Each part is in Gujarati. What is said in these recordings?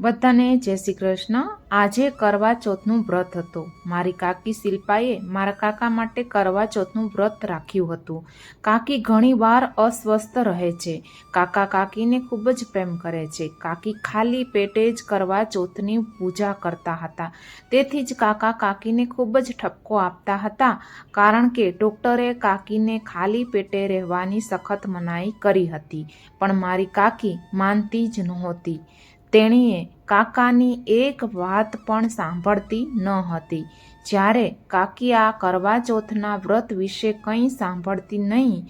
બધાને જય શ્રી કૃષ્ણ. આજે કરવા ચોથનું વ્રત હતું. મારી કાકી શિલ્પાએ મારા કાકા માટે કરવા ચોથનું વ્રત રાખ્યું હતું. કાકી ઘણીવાર અસ્વસ્થ રહે છે. કાકા કાકીને ખૂબ જ પ્રેમ કરે છે. કાકી ખાલી પેટે જ કરવા ચોથની પૂજા કરતા હતા. તેથી જ કાકા કાકીને ખૂબ જ ઠપકો આપતા હતા, કારણ કે ડૉક્ટરે કાકીને ખાલી પેટે રહેવાની સખત મનાઈ કરી હતી. પણ મારી કાકી માનતી જ નહોતી. તેણીએ કાકાની એક વાત પણ સાંભળતી ન હતી. જ્યારે કાકી આ કરવા ચોથના વ્રત વિશે કંઈ સાંભળતી નહીં,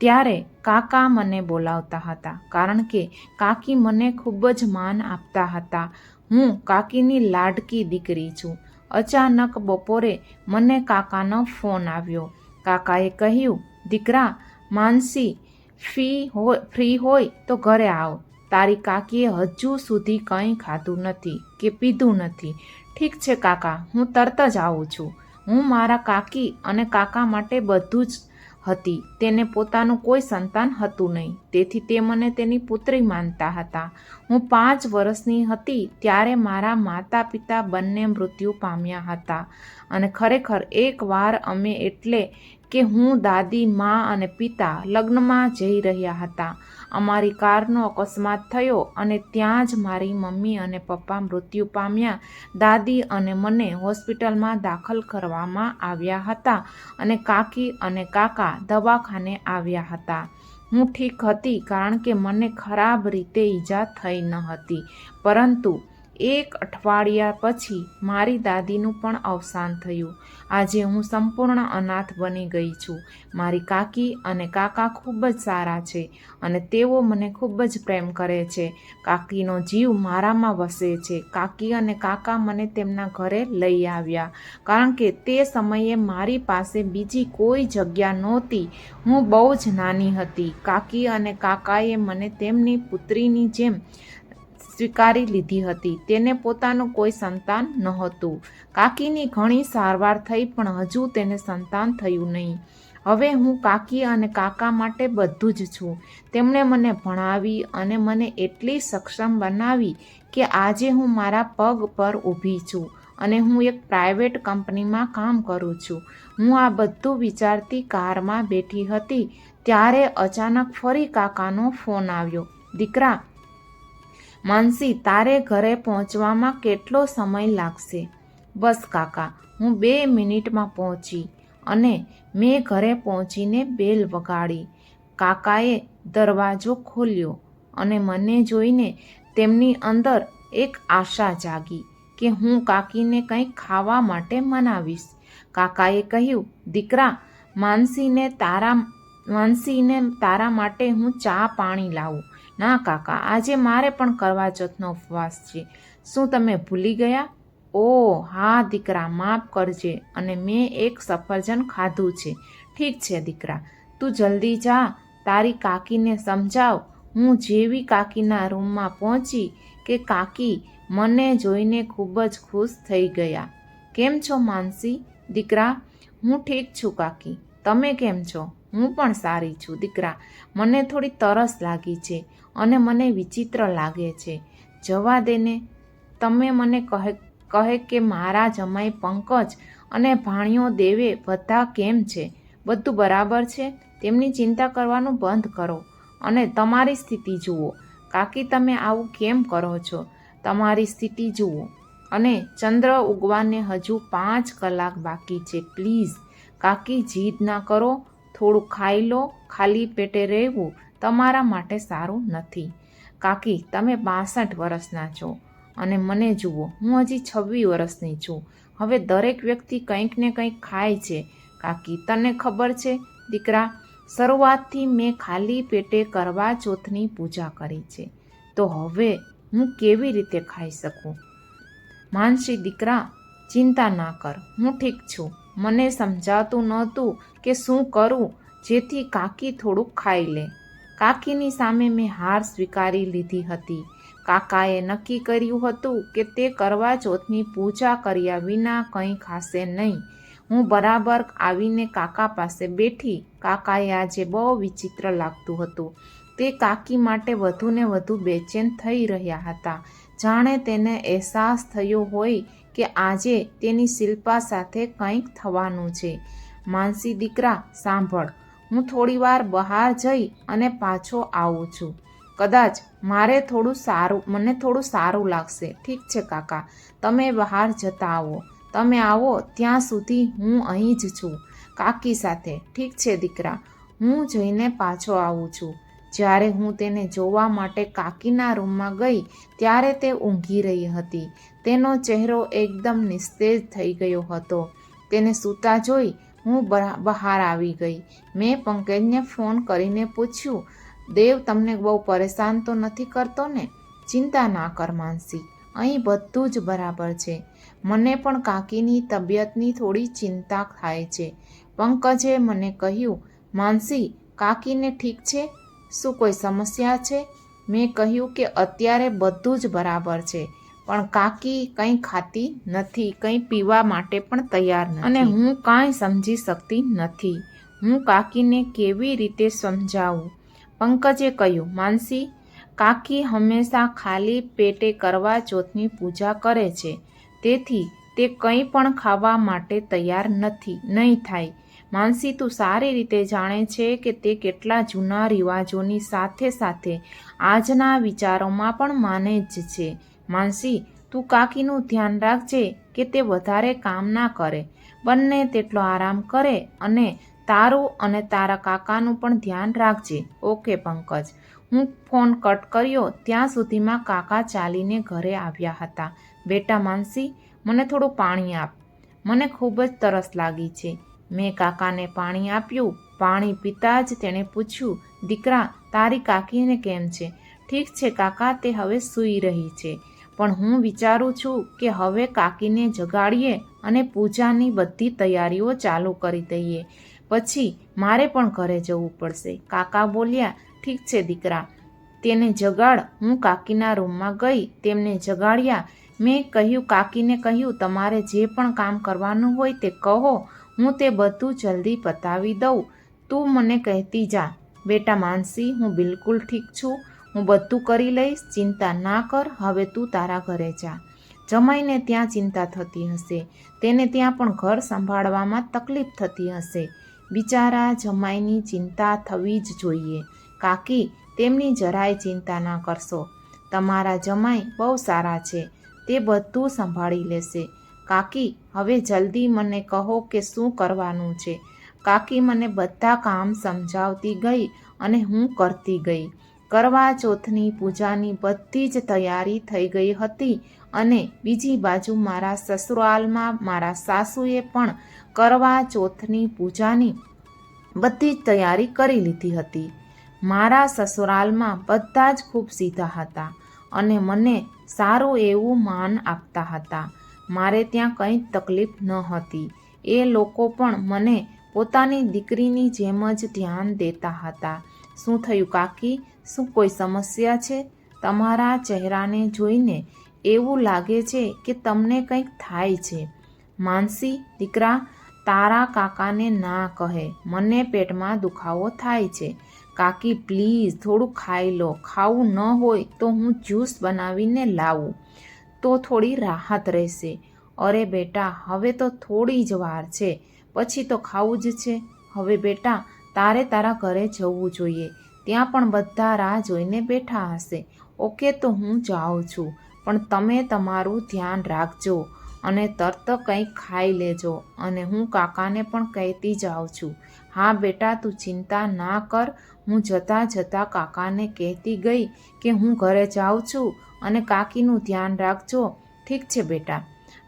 ત્યારે કાકા મને બોલાવતા હતા, કારણ કે કાકી મને ખૂબ જ માન આપતા હતા. હું કાકીની લાડકી દીકરી છું. અચાનક બપોરે મને કાકાનો ફોન આવ્યો. કાકાએ કહ્યું, દીકરા, માનસી ફી હોય ફ્રી હોય તો ઘરે આવ. તારી કાકીએ હજુ સુધી કંઈ ખાધું નથી કે પીધું નથી. ઠીક છે કાકા, હું તરત જ આવું છું. હું મારા કાકી અને કાકા માટે બધું જ હતી. તેને પોતાનું કોઈ સંતાન હતું નહીં. તેથી તે મને તેની પુત્રી માનતા હતા. હું પાંચ વર્ષની હતી ત્યારે મારા માતા પિતા બંને મૃત્યુ પામ્યા હતા. અને ખરેખર એકવાર અમે એટલે કે હું, દાદી, મા અને પિતા લગ્નમાં જઈ રહ્યા હતા. અમારી કારનો અકસ્માત થયો અને ત્યાં જ મારી મમ્મી અને પપ્પા મૃત્યુ પામ્યા. દાદી અને મને હોસ્પિટલમાં દાખલ કરવામાં આવ્યા હતા અને કાકી અને કાકા દવાખાને આવ્યા હતા. હું ઠીક હતી કારણ કે મને ખરાબ રીતે ઈજા થઈ ન હતી. પરંતુ એક અઠવાડિયા પછી મારી દાદીનું પણ અવસાન થયું. આજે હું સંપૂર્ણ અનાથ બની ગઈ છું. મારી કાકી અને કાકા ખૂબ જ સારા છે અને તેઓ મને ખૂબ જ પ્રેમ કરે છે. કાકીનો જીવ મારામાં વસે છે. કાકી અને કાકા મને તેમના ઘરે લઈ આવ્યા. કારણ કે તે સમયે મારી પાસે બીજી કોઈ જગ્યા નહોતી. હું બહુ જ નાની હતી. કાકી અને કાકાએ મને તેમની પુત્રીની જેમ સ્વીકારી લીધી હતી. તેને પોતાનું કોઈ સંતાન નહોતું. કાકીની ઘણી સારવાર થઈ, પણ હજુ તેને સંતાન થયું નહીં. હવે હું કાકી અને કાકા માટે બધું જ છું. તેમણે મને ભણાવી અને મને એટલી સક્ષમ બનાવી કે આજે હું મારા પગ પર ઊભી છું અને હું એક પ્રાઇવેટ કંપનીમાં કામ કરું છું. હું આ બધું વિચારતી કારમાં બેઠી હતી, ત્યારે અચાનક ફરી કાકાનો ફોન આવ્યો. દીકરા માનસી, તારે ઘરે પહોંચવામાં કેટલો સમય લાગશે? બસ કાકા, હું બે મિનિટમાં પહોંચી અને મેં ઘરે પહોંચીને બેલ વગાડી. કાકાએ દરવાજો ખોલ્યો અને મને જોઈને તેમની અંદર એક આશા જાગી કે હું કાકીને કંઈક ખાવા માટે મનાવીશ. કાકાએ કહ્યું, દીકરા, માનસીને તારા માનસીને તારા માટે હું ચા પાણી લાવું. ના કાકા, આજે મારે પણ કરવા ચોથનો ઉપવાસ છે. શું તમે ભૂલી ગયા? ઓ, હા દીકરા, માફ કરજે અને મેં એક સફરજન ખાધું છે. ઠીક છે દીકરા, તું જલ્દી જા. તારી કાકીને સમજાવ. હું જેવી કાકીના રૂમમાં પહોંચી કે કાકી મને જોઈને ખૂબ જ ખુશ થઈ ગયા. કેમ છો માનસી? દીકરા, હું ઠીક છું કાકી. તમે કેમ છો? હું પણ સારી છું, દીકરા. મને થોડી તરસ લાગી છે અને મને વિચિત્ર લાગે છે. જવા દેને તમે મને કહે કહે કે મારા જમાઈ પંકજ અને ભાણિયો દેવે બધા કેમ છે? બધું બરાબર છે? તેમની ચિંતા કરવાનું બંધ કરો અને તમારી સ્થિતિ જુઓ. કાકી, તમે આવું કેમ કરો છો? તમારી સ્થિતિ જુઓ. અને ચંદ્ર ઉગવાને હજુ પાંચ કલાક બાકી છે. પ્લીઝ, કાકી, જીદ ના કરો. થોડું ખાઈ લો, ખાલી પેટે રહેવું તમારા માટે સારું નથી. કાકી, તમે બાસઠ વર્ષના છો અને મને જુઓ, હું હજી છવ્વીસ વર્ષની છું. હવે દરેક વ્યક્તિ કંઈક ને કંઈક ખાય છે. કાકી, તને ખબર છે? દીકરા, શરૂઆતથી મેં ખાલી પેટે કરવા ચોથની પૂજા કરી છે. તો હવે હું કેવી રીતે ખાઈ શકું? માનસી, દીકરા, ચિંતા ના કર, હું ઠીક છું. મને સમજાતું નહોતું કે શું કરું, જેથી કાકી થોડુંક ખાઈ લે. કાકીની સામે મેં હાર સ્વીકારી લીધી હતી. કાકાએ નક્કી કર્યું હતું કે તે કરવા ચોથની પૂજા કર્યા વિના કંઈ ખાશે નહીં. હું બરાબર આવીને કાકા પાસે બેઠી. કાકાએ આજે બહુ વિચિત્ર લાગતું હતું. તે કાકી માટે વધુને વધુ બેચેન થઈ રહ્યા હતા. જાણે તેને અહેસાસ થયો હોય કે આજે તેની શિલ્પા સાથે કંઈક થવાનું છે. માનસી દીકરા, સાંભળ. હું થોડીવાર બહાર જઈ અને પાછો આવું છું. કદાચ મારે થોડું સારું, મને થોડું સારું લાગશે. ઠીક છે, કાકા. તમે બહાર જતા આવો. તમે આવો ત્યાં સુધી હું અહીં જ છું. કાકી સાથે. ઠીક છે, દીકરા. હું જઈને પાછો આવું છું. જ્યારે હું તેને જોવા માટે કાકીના રૂમમાં ગઈ, ત્યારે તે ઊંઘી રહી હતી. તેનો ચહેરો એકદમ નિસ્તેજ થઈ ગયો હતો. તેને સૂતા જોઈ હું બહાર આવી ગઈ. મેં પંકજને ફોન કરીને પૂછ્યું, દેવ, તમને બહુ પરેશાન તો નથી કરતો ને? ચિંતા ના કર માનસી, અહીં બધું જ બરાબર છે. મને પણ કાકીની તબિયતની થોડી ચિંતા થાય છે. પંકજે મને કહ્યું, માનસી, કાકીને ઠીક છે? શું કોઈ સમસ્યા છે? મેં કહ્યું કે અત્યારે બધું જ બરાબર છે, પણ કાકી કંઈ ખાતી નથી, કંઈ પીવા માટે પણ તૈયાર નથી. અને હું કાંઈ સમજી શકતી નથી. હું કાકીને કેવી રીતે સમજાવું? પંકજે કહ્યું, માનસી, કાકી હંમેશા ખાલી પેટે કરવા ચોથની પૂજા કરે છે. તેથી તે કંઈ પણ ખાવા માટે તૈયાર નથી, નહીં થાય. માનસી તું સારી રીતે જાણે છે કે તે કેટલા જૂના રિવાજોની સાથે સાથે આજના વિચારોમાં પણ માને જ છે. માનસી, તું કાકીનું ધ્યાન રાખજે કે તે વધારે કામ ના કરે. બંને તેટલો આરામ કરે અને તારું અને તારા કાકાનું પણ ધ્યાન રાખજે. ઓકે, પંકજ. હું ફોન કટ કર્યો. ત્યાં સુધીમાં કાકા ચાલીને ઘરે આવ્યા હતા. બેટા માનસી, મને થોડું પાણી આપ. મને ખૂબ જ તરસ લાગી છે. મેં કાકાને પાણી આપ્યું, પાણી પીતા જ તેણે પૂછ્યું, દીકરા, તારી કાકીને કેમ છે? ઠીક છે કાકા, તે હવે સૂઈ રહી છે. પણ હું વિચારું છું કે હવે કાકીને જગાડીએ અને પૂજાની બધી તૈયારીઓ ચાલુ કરી દઈએ. પછી મારે પણ ઘરે જવું પડશે. કાકા બોલ્યા, ઠીક છે દીકરા, તેને જગાડ. હું કાકીના રૂમમાં ગઈ, તેમને જગાડ્યા. મેં કહ્યું, કાકીને કહ્યું, તમારે જે પણ કામ કરવાનું હોય તે કહો. હું તે બધું જલ્દી પતાવી દઉં. તું મને કહેતી જા. બેટા માનસી, હું બિલકુલ ઠીક છું. હું બધું કરી લઈશ. ચિંતા ના કર. હવે તું તારા ઘરે જા. જમાઈને ત્યાં ચિંતા થતી હશે. તેને ત્યાં પણ ઘર સંભાળવામાં તકલીફ થતી હશે. બિચારા જમાઈની ચિંતા થવી જ જોઈએ. કાકી, તેમની જરાય ચિંતા ના કરશો. તમારા જમાઈ બહુ સારા છે. તે બધું સંભાળી લેશે. કાકી, હવે જલ્દી મને કહો કે શું કરવાનું છે. કાકી મને બધા કામ સમજાવતી ગઈ અને હું કરતી ગઈ. કરવા ચોથની પૂજાની બધી જ તૈયારી થઈ ગઈ હતી અને બીજી બાજુ મારા સસુરાલમાં મારા સાસુએ પણ કરવા ચોથની પૂજાની બધી જ તૈયારી કરી લીધી હતી. મારા સસુરાલમાં બધા જ ખૂબ સીધા હતા અને મને સારું એવું માન આપતા હતા. મારે ત્યાં કંઈ તકલીફ ન હતી. એ લોકો પણ મને પોતાની દીકરીની જેમ જ ધ્યાન દેતા હતા. શું થયું કાકી? શું કોઈ સમસ્યા છે? તમારા ચહેરાને જોઈને એવું લાગે છે કે તમને કંઈક થાય છે. માનસી, દીકરા, તારા કાકાને ના કહે. મને પેટમાં દુખાવો થાય છે. કાકી, પ્લીઝ થોડું ખાઈ લો. ખાવું ન હોય તો હું જ્યુસ બનાવીને લાવું. તો થોડી રાહત રહેશે. અરે બેટા, હવે તો થોડી જ વાર છે. પછી તો ખાવું જ છે. હવે બેટા, તારે તારા ઘરે જવું જોઈએ. ત્યાં પણ બધા રાહ જોઈને બેઠા હશે. ઓકે, તો હું જાઉં છું. પણ તમે તમારું ધ્યાન રાખજો અને તરત કંઈક ખાઈ લેજો અને હું કાકાને પણ કહેતી જાઉં છું. હા બેટા, તું ચિંતા ના કર. હું જતાં જતાં કાકાને કહેતી ગઈ કે હું ઘરે જાઉં છું. અને કાકીનું ધ્યાન રાખજો. ઠીક છે બેટા.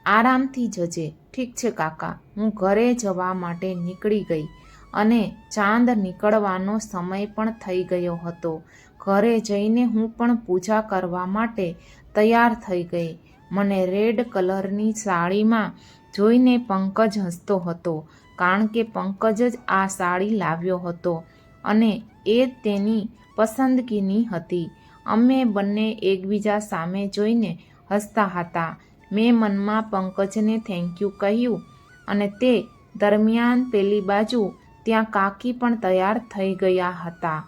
આરામથી જજે. ઠીક છે કાકા. હું ઘરે જવા માટે નીકળી ગઈ અને ચાંદ નીકળવાનો સમય પણ થઈ ગયો હતો. ઘરે જઈને હું પણ પૂજા કરવા માટે તૈયાર થઈ ગઈ. મને રેડ કલરની સાડીમાં જોઈને પંકજ હસતો હતો, કારણ કે પંકજ જ આ સાડી લાવ્યો હતો અને એ તેની પસંદગીની હતી. અમે બંને એકબીજા સામે જોઈને હસતા હતા. મેં મનમાં પંકજને થેન્ક યુ કહ્યું અને તે દરમિયાન પેલી બાજુ ત્યાં કાકી પણ તૈયાર થઈ ગયા હતા.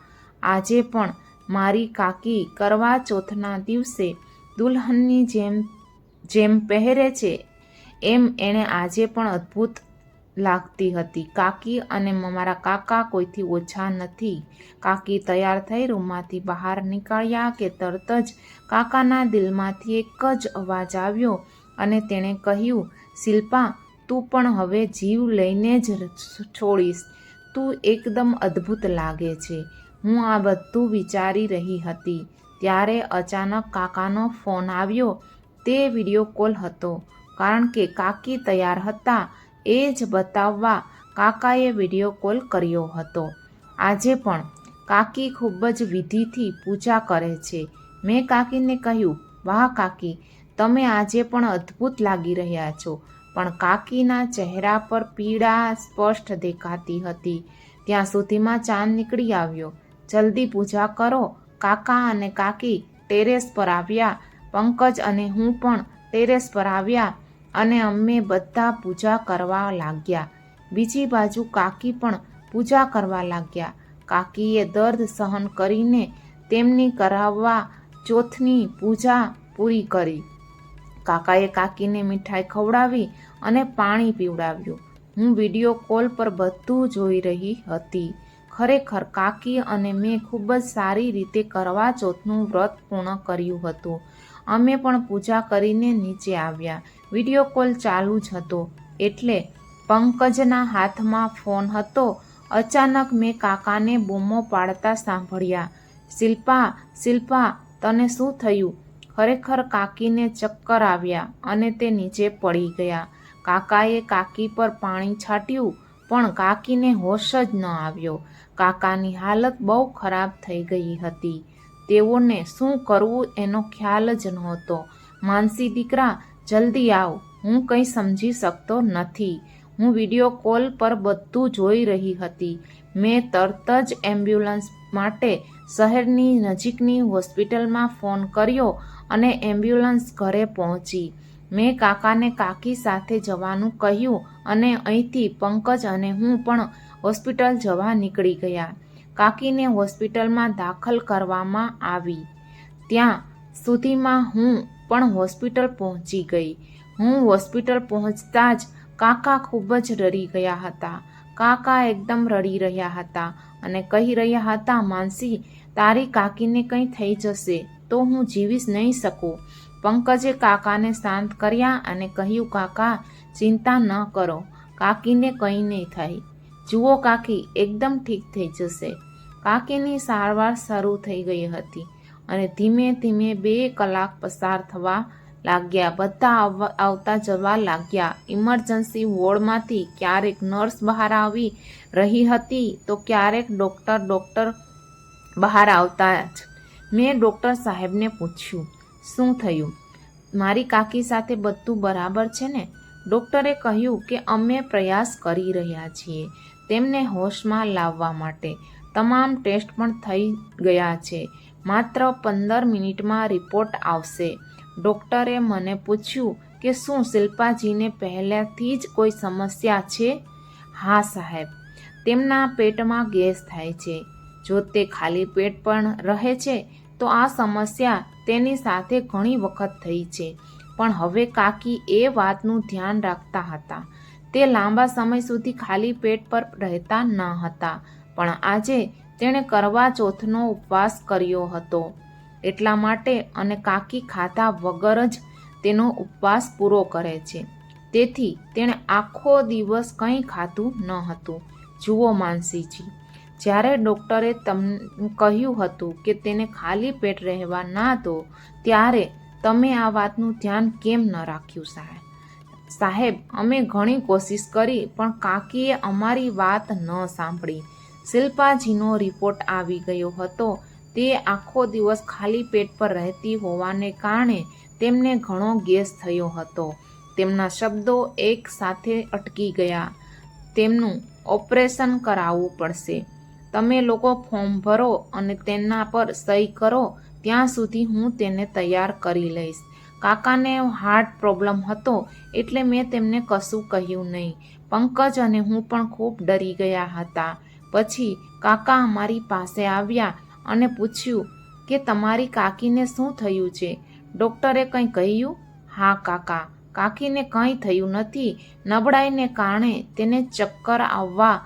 આજે પણ મારી કાકી કરવા ચોથના દિવસે દુલ્હનની જેમ જેમ પહેરે છે, એમ એણે આજે પણ અદ્ભુત લાગતી હતી. કાકી અને મારા કાકા કોઈથી ઓછા નથી. કાકી તૈયાર થઈ રૂમમાંથી બહાર નીકળ્યા કે તરત જ કાકાના દિલમાંથી એક જ અવાજ આવ્યો અને તેણે કહ્યું, શિલ્પા, તું પણ હવે જીવ લઈને જ છોડીશ. તું એકદમ અદ્ભુત લાગે છે. હું આ બધું વિચારી રહી હતી. ત્યારે અચાનક કાકાનો ફોન આવ્યો. તે વીડિયો કોલ હતો. કારણ કે કાકી તૈયાર હતા એ જ બતાવવા કાકાએ વીડિયો કોલ કર્યો હતો. આજે પણ કાકી ખૂબ જ વિધિથી પૂજા કરે છે. મેં કાકીને કહ્યું, વાહ કાકી, તમે આજે પણ અદ્ભુત લાગી રહ્યા છો. પણ કાકીના ચહેરા પર પીડા સ્પષ્ટ દેખાતી હતી. ત્યાં સુધીમાં ચાંદ નીકળી આવ્યો. જલ્દી પૂજા કરો, કાકા અને કાકી, ટેરેસ પર આવ્યા, પંકજ અને હું પણ ટેરેસ પર આવ્યા અને અમે બધા પૂજા કરવા લાગ્યા. બીજી બાજુ કાકી પણ પૂજા કરવા લાગ્યા. કાકીએ દર્દ સહન કરીને તેમની કરાવવા ચોથની પૂજા પૂરી કરી. કાકાએ કાકીને મીઠાઈ ખવડાવી અને પાણી પીવડાવ્યું. હું વીડિયો કોલ પર બધું જોઈ રહી હતી. ખરેખર કાકી અને મેં ખૂબ જ સારી રીતે કરવા ચોથનું વ્રત પૂર્ણ કર્યું હતું. અમે પણ પૂજા કરીને નીચે આવ્યા. વીડિયો કોલ ચાલુ જ હતો. એટલે પંકજના હાથમાં ફોન હતો. અચાનક મેં કાકાને બૂમો પાડતા સાંભળ્યા. શિલ્પા શિલ્પા, તને શું થયું? ખરેખર કાકીને ચક્કર આવ્યા અને તે નીચે પડી ગયા. કાકાએ કાકી પર પાણી છાંટ્યું, પણ કાકીને હોશ જ ન આવ્યો. કાકાની હાલત બહુ ખરાબ થઈ ગઈ હતી. તેઓને શું કરવું એનો ખ્યાલ જ નહોતો. માનસી દીકરા જલ્દી આવ. હું કંઈ સમજી શકતો નથી. હું વીડિયો કોલ પર બધું જોઈ રહી હતી. મેં તરત જ એમ્બ્યુલન્સ માટે શહેરની નજીકની હોસ્પિટલમાં ફોન કર્યો અને એમ્બ્યુલન્સ ઘરે પહોંચી. મેં કાકાને કાકી સાથે જવાનું કહ્યું અને અહીંથી પંકજ અને હું પણ હોસ્પિટલ જવા નીકળી ગયા. કાકીને હોસ્પિટલમાં દાખલ કરવામાં આવી. ત્યાં સુધીમાં હું પણ હોસ્પિટલ પહોંચી ગઈ. હું હોસ્પિટલ પહોંચતા જ કાકા ખૂબ જ રડી ગયા હતા. કાકા એકદમ રડી રહ્યા હતા અને કહી રહ્યા હતા, માનસી, તારી કાકીને કંઈ થઈ જશે તો હું જીવીશ નહીં શકું. પંકજે કાકાને શાંત કર્યા અને કહ્યું, કાકા, ચિંતા ન કરો, કાકીને કંઈ નહીં થાય. જુઓ કાકી, એકદમ ઠીક થઈ જશે. કાકીની સારવાર શરૂ થઈ ગઈ હતી. અને ધીમે ધીમે બે કલાક પસાર થવા લાગ્યા. બધા આવતા જવા લાગ્યા. ઇમરજન્સી વોર્ડમાંથી ક્યારેક નર્સ બહાર આવી રહી હતી તો ક્યારેક ડૉક્ટર ડૉક્ટર બહાર આવતા જ. મેં ડૉક્ટર સાહેબને પૂછ્યું, શું થયું? મારી કાકી સાથે બધું બરાબર છે ને? ડૉક્ટરે કહ્યું કે, અમે પ્રયાસ કરી રહ્યા છીએ તેમને હોશમાં લાવવા માટે. તમામ ટેસ્ટ પણ થઈ ગયા છે. માત્ર પંદર મિનિટમાં રિપોર્ટ આવશે. ડૉક્ટરે મને પૂછ્યું કે શું શિલ્પાજીને પહેલાંથી જ કોઈ સમસ્યા છે? હા, સાહેબ. તેમના પેટમાં ગેસ થાય છે. જો તે ખાલી પેટ પણ રહે છે, તો આ સમસ્યા તેની સાથે ઘણી વખત થઈ છે. પણ હવે કાકી એ વાતનું ધ્યાન રાખતા હતા. તે લાંબા સમય સુધી ખાલી પેટ પર રહેતા ન હતા. પણ આજે તેણે કરવા ચોથનો ઉપવાસ કર્યો હતો. એટલા માટે અને કાકી ખાધા વગર જ તેનો ઉપવાસ પૂરો કરે છે. તેથી તેણે આખો દિવસ કંઈ ખાધું ન હતું. જુઓ માનસીજી, જ્યારે ડૉક્ટરે તમ, કહ્યું હતું કે તેને ખાલી પેટ રહેવા ના દો, ત્યારે તમે આ વાતનું ધ્યાન કેમ ન રાખ્યું સાહેબ સાહેબ, અમે ઘણી કોશિશ કરી, પણ કાકીએ અમારી વાત ન સાંભળી. શિલ્પાજીનો રિપોર્ટ આવી ગયો હતો. તે આખો દિવસ ખાલી પેટ પર રહેતી હોવાને કારણે તેમને ઘણો ગેસ થયો હતો. તેમના શબ્દો એક સાથે અટકી ગયા. તેમનું ઓપરેશન કરાવવું પડશે. તમે લોકો ફોર્મ ભરો અને તેના પર સહી કરો. ત્યાં સુધી હું તેને તૈયાર કરી લઈશ. કાકાને હાર્ટ પ્રોબ્લેમ હતો એટલે મેં તેમને કશું કહ્યું નહીં. પંકજ અને હું પણ ખૂબ ડરી ગયા હતા. પછી કાકા અમારી પાસે આવ્યા અને પૂછ્યું કે તમારી કાકીને શું થયું છે? ડૉક્ટરે કંઈ કહ્યું? હા, કાકા. કાકીને કંઈ થયું નથી. નબળાઈને કારણે તેને ચક્કર આવવા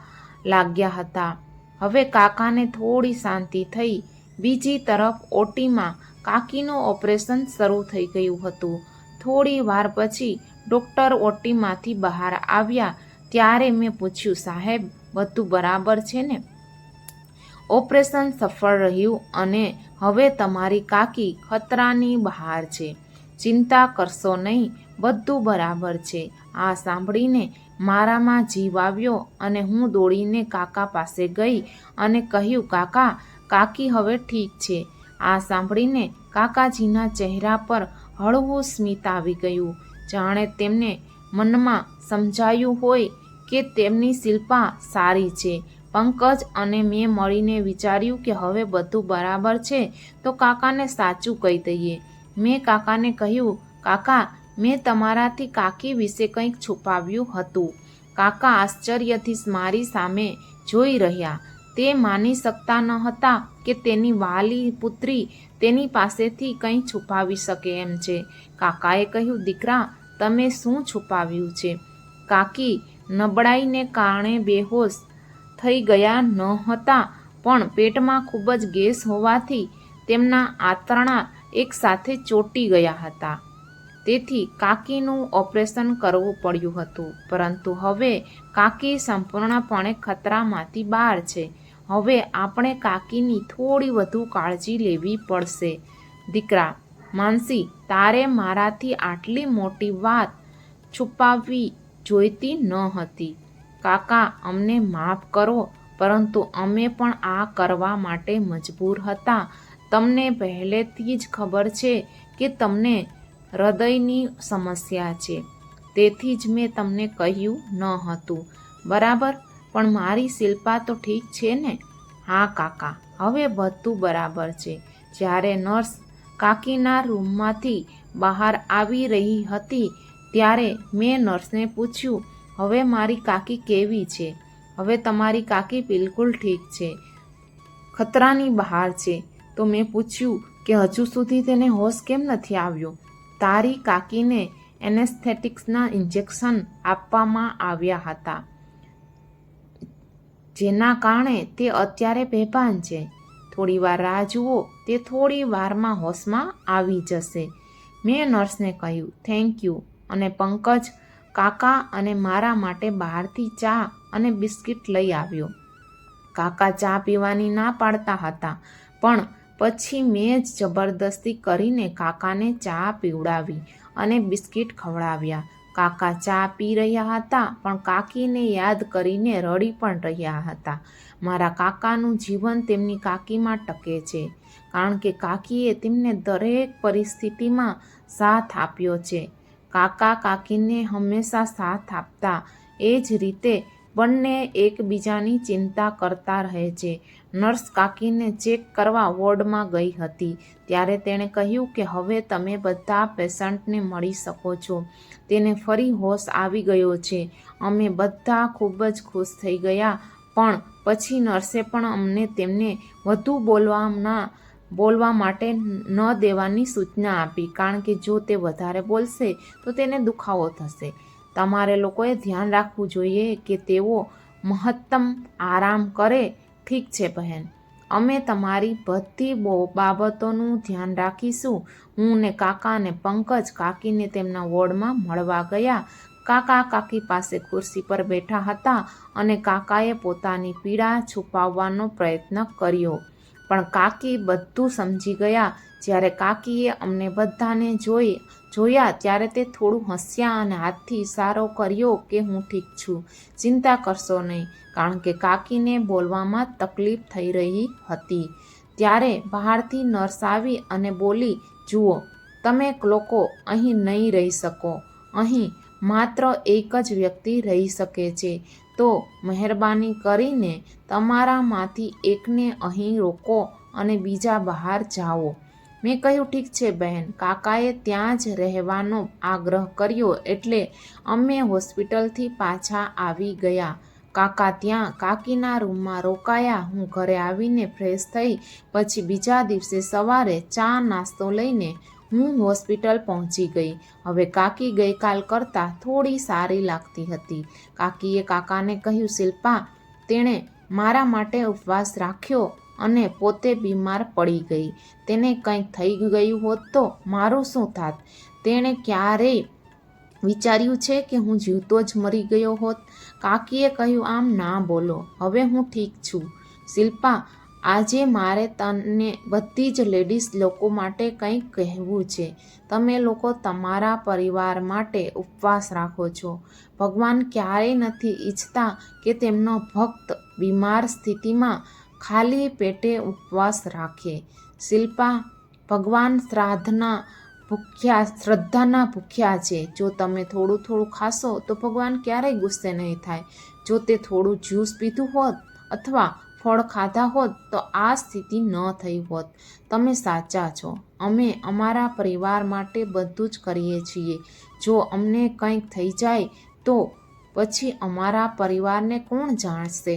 લાગ્યા હતા. હવે કાકાને થોડી શાંતિ થઈ. બીજી તરફ ઓટીમાં કાકીનું ઓપરેશન શરૂ થઈ ગયું હતું. થોડી વાર પછી ડૉક્ટર ઓટીમાંથી બહાર આવ્યા. ત્યારે મેં પૂછ્યું, સાહેબ બધું બરાબર છે ને? ઓપરેશન સફળ રહ્યું અને હવે તમારી કાકી ખતરાની બહાર છે. ચિંતા કરશો નહીં, બધું બરાબર છે. આ સાંભળીને મારામાં જીવ આવ્યો અને હું દોડીને કાકા પાસે ગઈ અને કહ્યું, કાકા, કાકી હવે ઠીક છે. આ સાંભળીને કાકાજીના ચહેરા પર હળવું સ્મિત આવી ગયું. જાણે તેમને મનમાં સમજાયું હોય કે તેમની શિલ્પા સારી છે. પંકજ અને મેં મળીને વિચાર્યું કે હવે બધું બરાબર છે, તો કાકાને સાચું કહી દઈએ. મેં કાકાને કહ્યું, કાકા, મેં તમારાથી કાકી વિશે કંઈક છુપાવ્યું હતું. કાકા આશ્ચર્યથી મારી સામે જોઈ રહ્યા. તે માની શકતા ન હતા કે તેની વાલી પુત્રી તેની પાસેથી કંઈ છુપાવી શકે એમ છે. કાકાએ કહ્યું, દીકરા, તમે શું છુપાવ્યું છે? કાકી નબળાઈને કારણે બેહોશ થઈ ગયા ન હતા. પણ પેટમાં ખૂબ જ ગેસ હોવાથી તેમના આંતરણા એકસાથે ચોંટી ગયા હતા. તેથી કાકીનું ઓપરેશન કરવું પડ્યું હતું. પરંતુ હવે કાકી સંપૂર્ણપણે ખતરામાંથી બહાર છે. હવે આપણે કાકીની થોડી વધુ કાળજી લેવી પડશે. દીકરા, માનસી, તારે મારાથી આટલી મોટી વાત છુપાવવી જોઈતી ન હતી. કાકા, અમને માફ કરો, પરંતુ અમે પણ આ કરવા માટે મજબૂર હતા. તમને પહેલેથી જ ખબર છે કે તમને હૃદયની સમસ્યા છે. તેથી જ મેં તમને કહ્યું ન હતું. બરાબર? પણ મારી શિલ્પા તો ઠીક છે ને? હા, કાકા. હવે બધું બરાબર છે. જ્યારે નર્સ કાકીના રૂમમાંથી બહાર આવી રહી હતી ત્યારે મેં નર્સને પૂછ્યું, હવે મારી કાકી કેવી છે? હવે તમારી કાકી બિલકુલ ઠીક છે. ખતરાની બહાર છે. તો મેં પૂછ્યું કે હજુ સુધી તેને હોશ કેમ નથી આવ્યો? તારી કાકીને એનેસ્થેટિક્સના ઇન્જેક્શન આપવામાં આવ્યા હતા, જેના કારણે તે અત્યારે બેભાન છે. થોડી વાર રાહ જુઓ, તે થોડી વારમાં હોશમાં આવી જશે. મેં નર્સને કહ્યું થેન્ક યુ અને પંકજ કાકા અને મારા માટે બહારથી ચા અને બિસ્કિટ લઈ આવ્યો. કાકા ચા પીવાની ના પાડતા હતા, પણ પછી મેં જ જબરદસ્તી કરીને કાકાને ચા પીવડાવી અને બિસ્કિટ ખવડાવ્યા. કાકા ચા પી રહ્યા હતા, પણ કાકીને યાદ કરીને રડી પણ રહ્યા હતા. મારા કાકાનું જીવન તેમની કાકીમાં ટકે છે, કારણ કે કાકીએ તેમને દરેક પરિસ્થિતિમાં સાથ આપ્યો છે. કાકા કાકીને હંમેશા સાથ આપતા. એ જ રીતે બંને એકબીજાની ચિંતા કરતા રહે છે. નર્સ કાકીને ચેક કરવા વોર્ડમાં ગઈ હતી. ત્યારે તેણે કહ્યું કે હવે તમે બધા પેશન્ટને મળી શકો છો. તેને ફરી હોશ આવી ગયો છે. અમે બધા ખૂબ જ ખુશ થઈ ગયા. પણ પછી નર્સે પણ અમને તેમને વધુ બોલવાના બોલવા માટે ન દેવાની સૂચના આપી. કારણ કે જો તે વધારે બોલશે, તો તેને દુખાવો થશે. તમારે લોકોએ ધ્યાન રાખવું જોઈએ કે તેઓ મહત્તમ આરામ કરે. ઠીક છે, બહેન. અમે તમારી બધી બાબતોનું ધ્યાન રાખીશું. હું ને કાકા અને પંકજ કાકીને તેમના વોર્ડમાં મળવા ગયા. કાકા કાકી પાસે ખુરશી પર બેઠા હતા અને કાકાએ પોતાની પીડા છુપાવવાનો પ્રયત્ન કર્યો. પણ કાકી બધું સમજી ગયા. જ્યારે કાકીએ અમને બધાને જોઈ, જોયા ત્યારે તે થોડું હસ્યા અને હાથથી ઇશારો કર્યો કે હું ઠીક છું. ચિંતા કરશો નહીં, કારણ કે કાકીને બોલવામાં તકલીફ થઈ રહી હતી. ત્યારે બહારથી નર્સ આવી અને બોલી, જુઓ, તમે લોકો અહીં નહીં રહી શકો. અહીં માત્ર એક જ વ્યક્તિ રહી શકે છે. તો મહેરબાની કરીને તમારામાંથી એકને અહીં રોકો અને બીજા બહાર જાઓ. મેં કહ્યું, ઠીક છે, બહેન. કાકાએ ત્યાં જ રહેવાનો આગ્રહ કર્યો એટલે અમે હોસ્પિટલથી પાછા આવી ગયા. કાકા ત્યાં કાકીના રૂમમાં રોકાયા. હું ઘરે આવીને ફ્રેશ થઈ, પછી બીજા દિવસે સવારે ચા નાસ્તો લઈને હું હોસ્પિટલ પહોંચી ગઈ. હવે કાકી ગઈકાલ કરતાં થોડી સારી લાગતી હતી. કાકીએ કાકાને કહ્યું, શિલ્પા, તેણે મારા માટે ઉપવાસ રાખ્યો અને પોતે બીમાર પડી ગઈ. તેને કંઈક થઈ ગયું હોત તો મારું શું થાત? તેણે ક્યારેય વિચાર્યું છે કે હું જીવતો જ મરી ગયો હોત? કાકીએ કહ્યું, આમ ના બોલો, હવે હું ઠીક છું. શિલ્પા, આજે મારે તને બધી જ લેડીઝ લોકો માટે કંઈક કહેવું છે. તમે લોકો તમારા પરિવાર માટે ઉપવાસ રાખો છો. ભગવાન ક્યારેય નથી ઈચ્છતા કે તેમનો ભક્ત બીમાર સ્થિતિમાં ખાલી પેટે ઉપવાસ રાખે. શિલ્પા, ભગવાન શ્રાદ્ધના ભૂખ્યા, શ્રદ્ધાના ભૂખ્યા છે. જો તમે થોડું થોડું ખાશો તો ભગવાન ક્યારેય ગુસ્સે નહીં થાય. જો તે થોડું જ્યુસ પીધું હોત અથવા ફળ ખાધા હોત તો આ સ્થિતિ ન થઈ હોત. તમે સાચા છો. અમે અમારા પરિવાર માટે બધું જ કરીએ છીએ. જો અમને કંઈક થઈ જાય તો પછી અમારા પરિવારને કોણ જાણશે?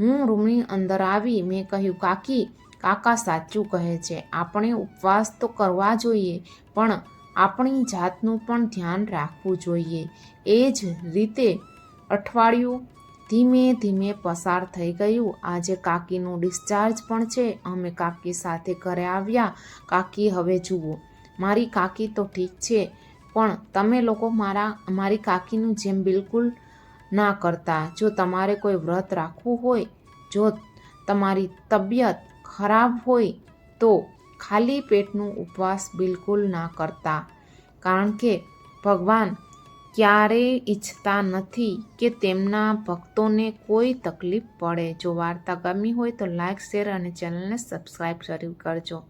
હું રૂમની અંદર આવી મેં કહ્યું, કાકી, કાકા સાચું કહે છે. આપણે ઉપવાસ તો કરવા જોઈએ, પણ આપણી જાતનું પણ ધ્યાન રાખવું જોઈએ. એ જ રીતે અઠવાડિયું ધીમે ધીમે પસાર થઈ ગયું. આજે કાકીનું ડિસ્ચાર્જ પણ છે. અમે કાકી સાથે ઘરે આવ્યા. કાકી, હવે જુઓ. મારી કાકી તો ઠીક છે, પણ તમે લોકો મારા, મારી કાકીનું જેમ બિલકુલ ના કરતા. જો તમારે કોઈ વ્રત રાખવું હોય, જો તમારી તબિયત ખરાબ હોય, તો ખાલી પેટનું ઉપવાસ બિલકુલ ના કરતા. કારણ કે ભગવાન ક્યારેય ઈચ્છતા નથી કે તેમના ભક્તોને કોઈ તકલીફ પડે. જો વાર્તા ગમી હોય તો લાઇક શેર અને ચેનલને સબસ્ક્રાઈબ જરૂર કરજો.